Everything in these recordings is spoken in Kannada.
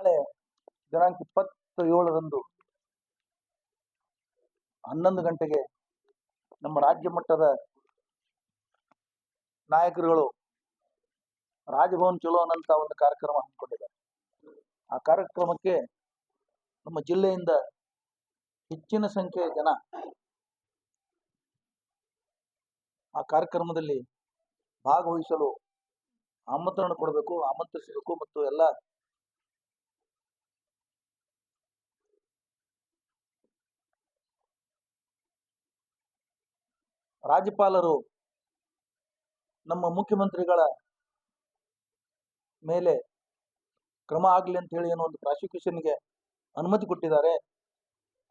ನಾಳೆ ದಿನಾಂಕ ಇಪ್ಪತ್ತ ಏಳರಂದು ಹನ್ನೊಂದು ಗಂಟೆಗೆ ನಮ್ಮ ರಾಜ್ಯ ಮಟ್ಟದ ನಾಯಕರುಗಳು ರಾಜಭವನ್ ಚಲೋ ಅನ್ನಂತ ಒಂದು ಕಾರ್ಯಕ್ರಮ ಹಮ್ಮಿಕೊಂಡಿದ್ದಾರೆ. ಆ ಕಾರ್ಯಕ್ರಮಕ್ಕೆ ನಮ್ಮ ಜಿಲ್ಲೆಯಿಂದ ಹೆಚ್ಚಿನ ಸಂಖ್ಯೆಯ ಜನ ಆ ಕಾರ್ಯಕ್ರಮದಲ್ಲಿ ಭಾಗವಹಿಸಲು ಆಮಂತ್ರಣ ಕೊಡಬೇಕು, ಆಮಂತ್ರಿಸಬೇಕು ಮತ್ತು ಎಲ್ಲ ರಾಜ್ಯಪಾಲರು ನಮ್ಮ ಮುಖ್ಯಮಂತ್ರಿಗಳ ಮೇಲೆ ಕ್ರಮ ಆಗಲಿ ಅಂತ ಹೇಳಿ ಏನೋ ಒಂದು ಪ್ರಾಸಿಕ್ಯೂಷನ್ಗೆ ಅನುಮತಿ ಕೊಟ್ಟಿದ್ದಾರೆ.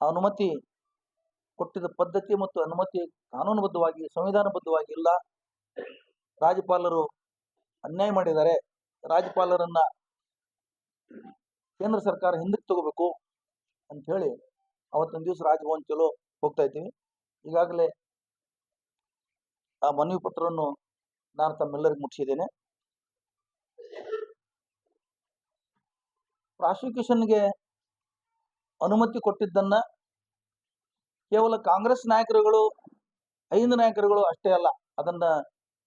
ಆ ಅನುಮತಿ ಕೊಟ್ಟಿದ ಪದ್ಧತಿ ಮತ್ತು ಅನುಮತಿ ಕಾನೂನುಬದ್ಧವಾಗಿ, ಸಂವಿಧಾನಬದ್ಧವಾಗಿ ಇಲ್ಲ ರಾಜ್ಯಪಾಲರು ಅನ್ಯಾಯ ಮಾಡಿದ್ದಾರೆ. ರಾಜ್ಯಪಾಲರನ್ನ ಕೇಂದ್ರ ಸರ್ಕಾರ ಹಿಂದಕ್ಕೆ ತಗೋಬೇಕು ಅಂತ ಹೇಳಿ ಅವತ್ತೊಂದು ದಿವಸ ರಾಜಭವನ್ ಚಲೋ ಹೋಗ್ತಾ ಇದ್ದೀವಿ ಈಗಾಗಲೇ ಆ ಮನವಿ ಪತ್ರವನ್ನು ನಾನು ತಮ್ಮೆಲ್ಲರಿಗೂ ಮುಟ್ಟಿಸಿದ್ದೇನೆ. ಪ್ರಾಸಿಕ್ಯೂಷನ್ಗೆ ಅನುಮತಿ ಕೊಟ್ಟಿದ್ದನ್ನ ಕೇವಲ ಕಾಂಗ್ರೆಸ್ ನಾಯಕರುಗಳು, ಐದು ನಾಯಕರುಗಳು ಅಷ್ಟೇ ಅಲ್ಲ, ಅದನ್ನ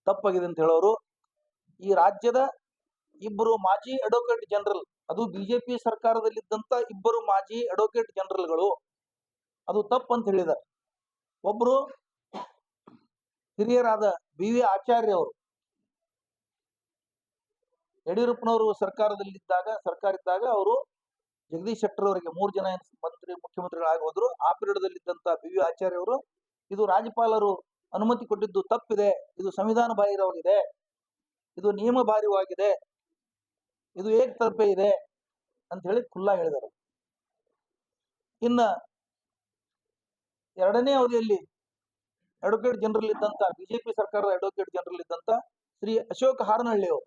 ತಪ್ಪಾಗಿದೆ ಅಂತ ಹೇಳೋರು. ಈ ರಾಜ್ಯದ ಇಬ್ಬರು ಮಾಜಿ ಅಡ್ವೊಕೇಟ್ ಜನರಲ್, ಅದು ಬಿಜೆಪಿ ಸರ್ಕಾರದಲ್ಲಿದ್ದಂತ ಇಬ್ಬರು ಮಾಜಿ ಅಡ್ವೊಕೇಟ್ ಜನರಲ್ಗಳು, ಅದು ತಪ್ಪು ಅಂತ ಹೇಳಿದ್ದಾರೆ. ಒಬ್ರು ಹಿರಿಯರಾದ ಬಿ ವಿ ಆಚಾರ್ಯ ಅವರು. ಯಡಿಯೂರಪ್ಪನವರು ಸರ್ಕಾರದಲ್ಲಿದ್ದಾಗ ಸರ್ಕಾರ ಇದ್ದಾಗ ಅವರು ಜಗದೀಶ್ ಶೆಟ್ಟರ್ ಅವರಿಗೆ ಮೂರು ಜನ ಮಂತ್ರಿ ಮುಖ್ಯಮಂತ್ರಿಗಳಾಗಿ ಹೋದ್ರು ಆ ಪೀರಿಯಡ್ ಇದ್ದಂತ ಬಿ ವಿ ಆಚಾರ್ಯ ಅವರು, ಇದು ರಾಜ್ಯಪಾಲರು ಅನುಮತಿ ಕೊಟ್ಟಿದ್ದು ತಪ್ಪಿದೆ. ಇದು ಸಂವಿಧಾನ ಬಾಹಿರವಾಗಿದೆ. ಇದು ನಿಯಮ ಬಾಹಿರವಾಗಿದೆ. ಇದು ಏಕ ತರ್ಪೆ ಇದೆ ಅಂತ ಹೇಳಿ ಖುಲ್ಲಾ ಹೇಳಿದರು. ಇನ್ನ ಎರಡನೇ ಅವಧಿಯಲ್ಲಿ ಅಡ್ವೊಕೇಟ್ ಜನರಲ್ ಇದ್ದಂತ ಬಿಜೆಪಿ ಸರ್ಕಾರದ ಅಡ್ವೊಕೇಟ್ ಜನರಲ್ ಇದ್ದಂತ ಶ್ರೀ ಅಶೋಕ್ ಹಾರನಹಳ್ಳಿ ಅವರು